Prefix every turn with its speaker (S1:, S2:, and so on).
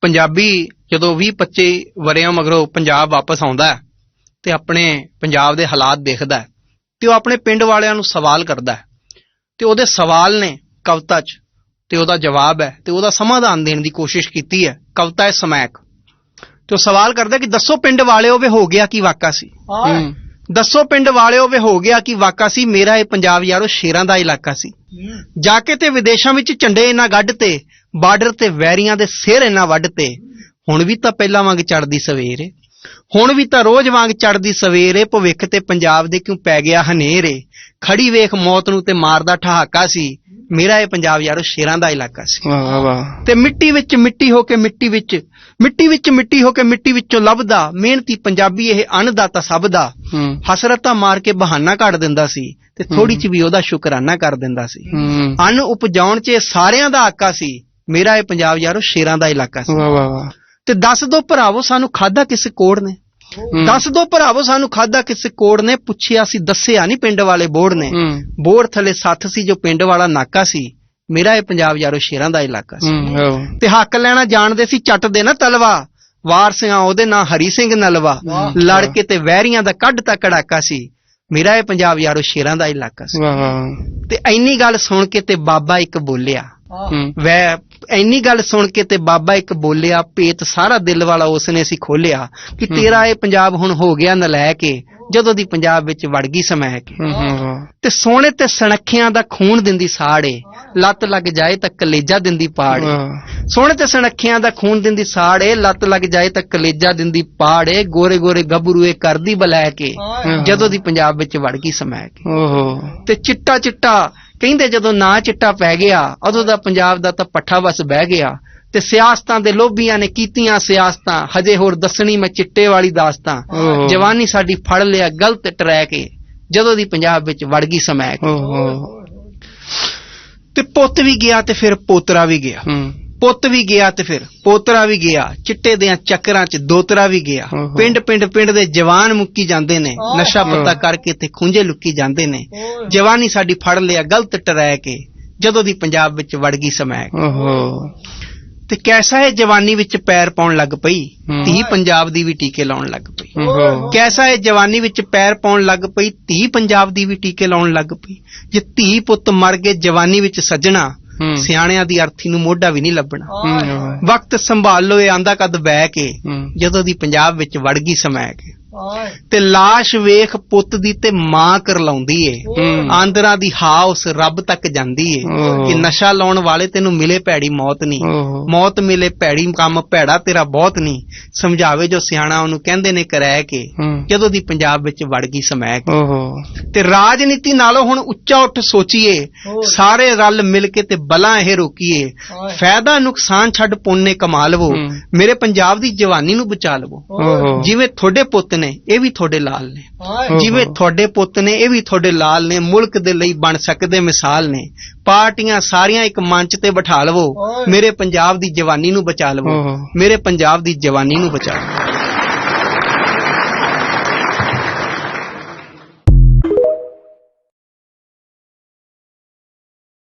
S1: ਪੰਜਾਬੀ ਜਦੋਂ 20 25 ਵਰਿਆਂ ਮਗਰੋਂ ਪੰਜਾਬ ਵਾਪਸ ਆਉਂਦਾ ਹੈ ਤੇ ਆਪਣੇ ਪੰਜਾਬ ਦੇ ਹਾਲਾਤ ਦੇਖਦਾ ਹੈ ਤੇ ਉਹ ਆਪਣੇ ਪਿੰਡ ਵਾਲਿਆਂ ਨੂੰ ਸਵਾਲ ਕਰਦਾ ਹੈ ਤੇ ਉਹਦੇ ਸਵਾਲ ਨੇ ਕਵਿਤਾ 'ਚ ਤੇ ਉਹਦਾ ਜਵਾਬ ਹੈ ਤੇ ਉਹਦਾ ਸਮਾਧਾਨ ਦੇਣ ਦੀ ਕੋਸ਼ਿਸ਼ ਕੀਤੀ ਹੈ ਕਵਿਤਾ ਹੈ ਸਮੈਕ ਤੇ ਉਹ ਸਵਾਲ ਕਰਦਾ ਕਿ ਦੱਸੋ ਪਿੰਡ ਵਾਲਿਓ ਵੇ ਹੋ ਗਿਆ ਕੀ ਵਾਕਾ ਸੀ? ਦੱਸੋ ਪਿੰਡ ਵਾਲਿਓ ਵੇ ਹੋ ਗਿਆ ਕੀ ਵਾਕਾ ਸੀ? ਮੇਰਾ ਇਹ ਪੰਜਾਬ ਯਾਰੋ ਸ਼ੇਰਾਂ ਦਾ ਇਲਾਕਾ ਸੀ। ਜਾ ਕੇ ਤੇ ਵਿਦੇਸ਼ਾਂ ਵਿੱਚ ਝੰਡੇ ਇਹਨਾਂ ਗੱਡ ਤੇ ਬਾਰਡਰ ਤੇ ਵੈਰੀਆਂ ਦੇ ਸਿਰ ਇਹਨਾਂ ਵੱਢ ਤੇ ਹੁਣ ਵੀ ਤਾਂ ਪਹਿਲਾਂ ਵਾਂਗ ਚੜਦੀ ਸਵੇਰ ਏ। ਹੁਣ ਵੀ ਤਾਂ ਰੋਜ਼ ਵਾਂਗ ਚੜਦੀ ਸਵੇਰ ਏ ਭਵਿੱਖ ਤੇ ਪੰਜਾਬ ਦੇ ਕਿਉਂ ਪੈ ਗਿਆ ਹਨੇਰ ਏ। ਖੜੀ ਵੇਖ ਮੌਤ ਨੂੰ ਤੇ ਮਾਰਦਾ ਠਹਾਕਾ ਸੀ। ਮੇਰਾ ਇਹ ਪੰਜਾਬ ਯਾਰੋ ਸ਼ੇਰਾਂ ਦਾ ਇਲਾਕਾ ਸੀ।
S2: ਵਾਹ ਵਾਹ
S1: ਤੇ ਮਿੱਟੀ ਵਿੱਚ ਮਿੱਟੀ ਹੋ ਕੇ ਮਿੱਟੀ ਵਿੱਚ ਮਿੱਟੀ ਵਿੱਚ ਮਿੱਟੀ ਹੋ ਕੇ ਮਿੱਟੀ ਵਿੱਚੋਂ ਲੱਭਦਾ ਮਿਹਨਤੀ ਪੰਜਾਬੀ ਇਹ ਅੰਨਦਾਤਾ ਸਭ ਦਾ। ਹਸਰਤਾਂ ਮਾਰ ਕੇ ਬਹਾਨਾ ਕੱਢ ਦਿੰਦਾ ਸੀ ਤੇ ਥੋੜੀ ਚ ਵੀ ਉਹਦਾ ਸ਼ੁਕਰਾਨਾ ਕਰ ਦਿੰਦਾ ਸੀ। ਅੰਨ ਉਪਜਾਉਣ 'ਚ ਇਹ ਸਾਰਿਆਂ ਦਾ ਆਕਾ ਸੀ। ਮੇਰਾ ਇਹ ਪੰਜਾਬ ਯਾਰੋ ਸ਼ੇਰਾਂ ਦਾ ਇਲਾਕਾ ਸੀ।
S2: ਵਾਹ ਵਾਹ ਵਾਹ।
S1: ਤੇ ਦੱਸ ਦੋ ਭਰਾਵੋ ਸਾਨੂੰ ਖਾਦਾ ਕਿਸ ਕੋੜ ਨੇ। ਦੱਸ ਦੋ ਭਰਾਵੋ ਸਾਨੂੰ ਖਾਦਾ ਕਿਸ ਕੋੜ ਨੇ? ਪੁੱਛਿਆ ਸੀ ਦੱਸਿਆ ਨਹੀਂ ਪਿੰਡ ਵਾਲੇ ਬੋੜ ਨੇ। ਬੋੜ ਥਲੇ ਸੱਥ ਸੀ ਜੋ ਪਿੰਡ ਵਾਲਾ ਨਾਕਾ ਸੀ। ਮੇਰਾ ਇਹ ਪੰਜਾਬ ਯਾਰੋ ਸ਼ੇਰਾਂ ਦਾ ਇਲਾਕਾ ਸੀ। ਤੇ ਹੱਕ ਲੈਣਾ ਜਾਣਦੇ ਸੀ ਚੱਟ ਦੇ ਨਾ ਤਲਵਾ। ਵਾਰਸਿਆਂ ਉਹਦੇ ਨਾਂ ਹਰੀ ਸਿੰਘ ਨਲਵਾ। ਲੜ ਕੇ ਤੇ ਵਹਿਰੀਆਂ ਦਾ ਕੱਢ ਤਾ ਕੜਾਕਾ ਸੀ। ਮੇਰਾ ਇਹ ਪੰਜਾਬ ਯਾਰੋ ਸ਼ੇਰਾਂ ਦਾ ਇਲਾਕਾ ਸੀ। ਤੇ ਐਨੀ ਗੱਲ ਸੁਣ ਕੇ ਤੇ ਬਾਬਾ ਇੱਕ ਬੋਲਿਆ। ਵੈ ਐਨੀ ਗੱਲ ਸੁਣ ਕੇ ਤੇ ਬਾਬਾ ਇੱਕ ਬੋਲਿਆ ਪੇਤ ਸਾਰਾ ਦਿਲ ਵਾਲਾ ਉਸਨੇ ਸੀ ਖੋਲਿਆ ਕਿ ਤੇਰਾ ਇਹ ਪੰਜਾਬ ਹੁਣ ਹੋ ਗਿਆ ਨਲਾਇਕ ਏ ਜਦੋਂ ਦੀ ਪੰਜਾਬ ਵਿੱਚ ਵੜ ਗਈ ਸਮਹਿ ਕੇ
S2: ਹੂੰ ਹੂੰ ਵਾਹ
S1: ਤੇ ਸੋਹਣੇ ਤੇ ਸਣਖਿਆਂ ਦਾ ਖੂਨ ਦਿੰਦੀ ਸਾੜੇ ਲੱਤ ਲੱਗ ਜਾਏ ਤਾਂ ਕਲੇਜਾ ਦਿੰਦੀ ਪਾੜ ਸੋਹਣੇ ਤੇ ਸਣਖਿਆਂ ਦਾ ਖੂਨ ਦਿੰਦੀ ਸਾੜੇ ਲੱਤ ਲੱਗ ਜਾਏ ਤਾਂ ਕਲੇਜਾ ਦਿੰਦੀ ਪਾੜੇ ਗੋਰੇ ਗੋਰੇ ਗੱਭਰੂਏ ਕਰਦੀ ਬਲੈ ਕੇ ਜਦੋਂ ਦੀ ਪੰਜਾਬ ਵਿੱਚ ਵੜ ਗਈ ਸਮੈ ਕੇ
S2: ਓਹੋ।
S1: ਤੇ ਚਿੱਟਾ ਚਿੱਟਾ ਕਹਿੰਦੇ ਜਦੋਂ ਨਾ ਚਿੱਟਾ ਪੈ ਗਿਆ ਉਦੋਂ ਦਾ ਪੰਜਾਬ ਦਾ ਤਾਂ ਪੱਠਾ ਵਸ ਬਹਿ ਗਿਆ ਤੇ ਸਿਆਸਤਾਂ ਦੇ ਲੋਭੀਆਂ ਨੇ ਕੀਤੀਆਂ ਸਿਆਸਤਾਂ। ਹਜੇ ਹੋਰ ਦੱਸਣੀ ਮੈਂ ਚਿੱਟੇ ਵਾਲੀ ਦਾਸਤਾਂ। ਜਵਾਨੀ ਸਾਡੀ ਫੜ ਲਿਆ ਗਲਤ ਟਰੈਕ ਏ। ਜਦੋਂ ਦੀ ਪੰਜਾਬ ਵਿੱਚ ਵੜ ਗਈ ਸਮੈ ਕੇ
S2: ਓਹੋ।
S1: ਤੇ ਪੁੱਤ ਵੀ ਗਿਆ ਤੇ ਫਿਰ ਪੋਤਰਾ ਵੀ ਗਿਆ। ਪੁੱਤ ਵੀ ਗਿਆ ਤੇ ਫਿਰ ਪੋਤਰਾ ਵੀ ਗਿਆ ਚਿੱਟੇ ਦੇ ਚੱਕਰਾਂ 'ਚ ਦੋਤਰਾ ਵੀ ਗਿਆ। ਪਿੰਡ ਪਿੰਡ ਪਿੰਡ ਦੇ ਜਵਾਨ ਮੁੱਕੀ ਜਾਂਦੇ ਨੇ ਨਸ਼ਾ ਪੱਤਾ ਕਰਕੇ ਤੇ ਖੁੰਝੇ ਲੁੱਕੀ ਜਾਂਦੇ ਨੇ। ਜਵਾਨੀ ਸਾਡੀ ਫੜ ਲਿਆ ਗਲਤ ਟਰੈ ਕੇ ਜਦੋਂ ਦੀ ਪੰਜਾਬ ਵਿੱਚ ਵੜ ਗਈ ਸਮੈ
S2: ਓਹੋ
S1: ਤੇ ਕੈਸਾ ਇਹ ਜਵਾਨੀ ਵਿੱਚ ਪੈਰ ਪਾਉਣ ਲੱਗ ਪਈ?
S2: ਹੂੰ।
S1: ਧੀ ਪੰਜਾਬ ਦੀ ਵੀ ਟੀਕੇ ਲਾਉਣ ਲੱਗ ਪਈ। ਕੈਸਾ ਇਹ ਜਵਾਨੀ ਵਿੱਚ ਪੈਰ ਪਾਉਣ ਲੱਗ ਪਈ? ਧੀ ਪੰਜਾਬ ਦੀ ਵੀ ਟੀਕੇ ਲਾਉਣ ਲੱਗ ਪਈ। ਜੇ ਧੀ ਪੁੱਤ ਮਰ ਗਏ ਜਵਾਨੀ ਵਿੱਚ ਸੱਜਣਾ
S2: ਹੂੰ
S1: ਸਿਆਣਿਆਂ ਦੀ ਅਰਥੀ ਨੂੰ ਮੋਢਾ ਵੀ ਨਹੀਂ ਲੱਭਣਾ। ਵਕਤ ਸੰਭਾਲ ਲੋ ਇਹ ਆਂਦਾ ਕਦ ਬਹਿ ਕੇ ਜਦੋਂ ਦੀ ਪੰਜਾਬ ਵਿੱਚ ਵੜ ਗਈ ਸਮੈ ਕੇ ਤੇ ਲਾਸ਼ ਵੇਖ ਪੁੱਤ ਦੀ ਤੇ ਮਾਂ ਕਰਲਾਉਂਦੀ ਏ। ਆਂਦਰਾਂ ਦੀ ਹਾ ਉਸ ਰੱਬ ਤੱਕ ਜਾਂਦੀ ਏ। ਕਿ ਨਸ਼ਾ ਲਾਉਣ ਵਾਲੇ ਤੈਨੂੰ ਮਿਲੇ ਭੈੜੀ ਮੌਤ ਨਹੀਂ ਮੌਤ ਮਿਲੇ ਭੈੜੀ ਕੰਮ ਭੈੜਾ ਤੇਰਾ ਬਹੁਤ ਨਹੀਂ ਸਮਝਾਵੇ ਜੋ ਸਿਆਣਾ ਉਹਨੂੰ ਕਹਿੰਦੇ ਨੇ ਕਰੈ ਕੇ ਜਦੋਂ ਦੀ ਪੰਜਾਬ ਵਿੱਚ ਵੜ ਗਈ ਸਮੈ ਕੇ
S2: ਓਹੋ
S1: ਤੇ ਰਾਜਨੀਤੀ ਨਾਲੋਂ ਹੁਣ ਉੱਚਾ ਉੱਠ ਸੋਚੀਏ ਸਾਰੇ ਰਲ ਮਿਲ ਕੇ ਤੇ ਬਲਾਂ ਇਹ ਰੋਕੀਏ। ਫਾਇਦਾ ਨੁਕਸਾਨ ਛੱਡ ਪੁੰਨੇ ਕਮਾ ਲਵੋ। ਮੇਰੇ ਪੰਜਾਬ ਦੀ ਜਵਾਨੀ ਨੂੰ ਬਚਾ ਲਵੋ। ਜਿਵੇਂ ਤੁਹਾਡੇ ਪੁੱਤ ਨੇ ਇਹ ਵੀ ਤੁਹਾਡੇ ਲਾਲ ਨੇ। ਜਿਵੇਂ ਤੁਹਾਡੇ ਪੁੱਤ ਨੇ ਇਹ ਵੀ ਤੁਹਾਡੇ ਲਾਲ ਨੇ ਮੁਲਕ ਦੇ ਲਈ ਬਣ ਸਕਦੇ ਮਿਸਾਲ ਨੇ। ਪਾਰਟੀਆਂ ਸਾਰੀਆਂ ਇੱਕ ਮੰਚ ਤੇ ਬਿਠਾ ਲਵੋ। ਮੇਰੇ ਪੰਜਾਬ ਦੀ ਜਵਾਨੀ ਨੂੰ ਬਚਾ ਲਵੋ। ਮੇਰੇ ਪੰਜਾਬ ਦੀ ਜਵਾਨੀ ਨੂੰ ਬਚਾ ਲਵੋ।